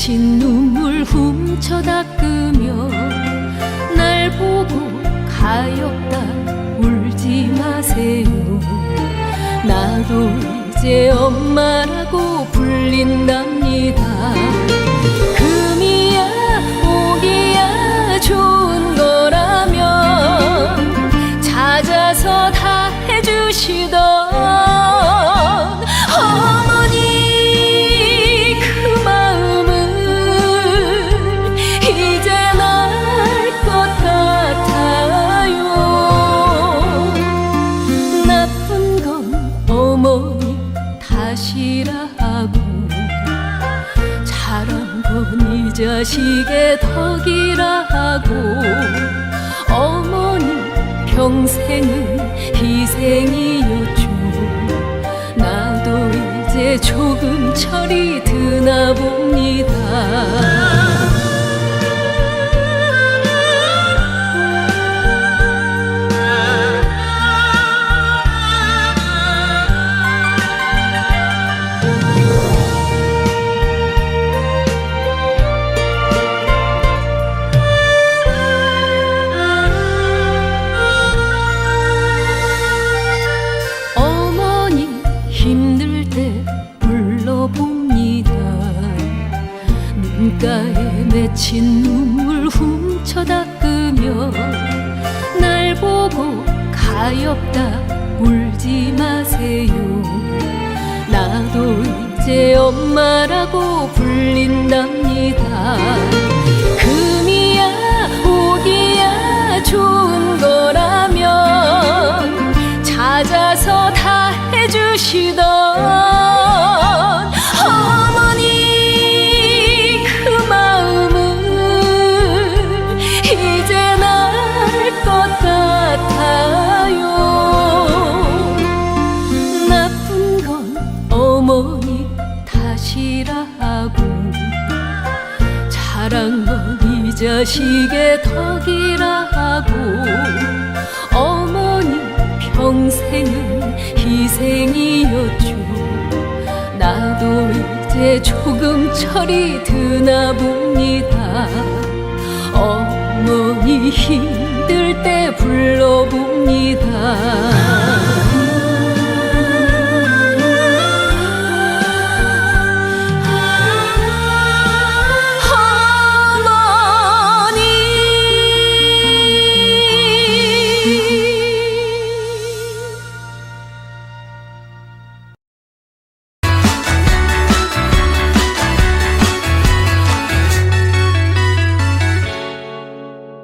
맺힌 눈물 훔쳐 닦으며 날 보고 가엽다 울지 마세요. 나도 이제 엄마라고 불린답니다. 금이야 오기야 좋은 거라면 찾아서 다 해주시던 자식의 덕이라고 어머니 평생은 희생이었죠. 나도 이제 조금 철이 드나 봅니다 훔쳐 닦으며 날 보고 가엾다 울지 마세요. 나도 이제 엄마라고 불린답니다. 금이야 오기야 좋은 거라면 찾아서 다 해주시던 건이 자식의 덕이라고 어머니 평생은 희생이었죠. 나도 이제 조금 철이 드나 봅니다. 어머니 힘들 때 불러봅니다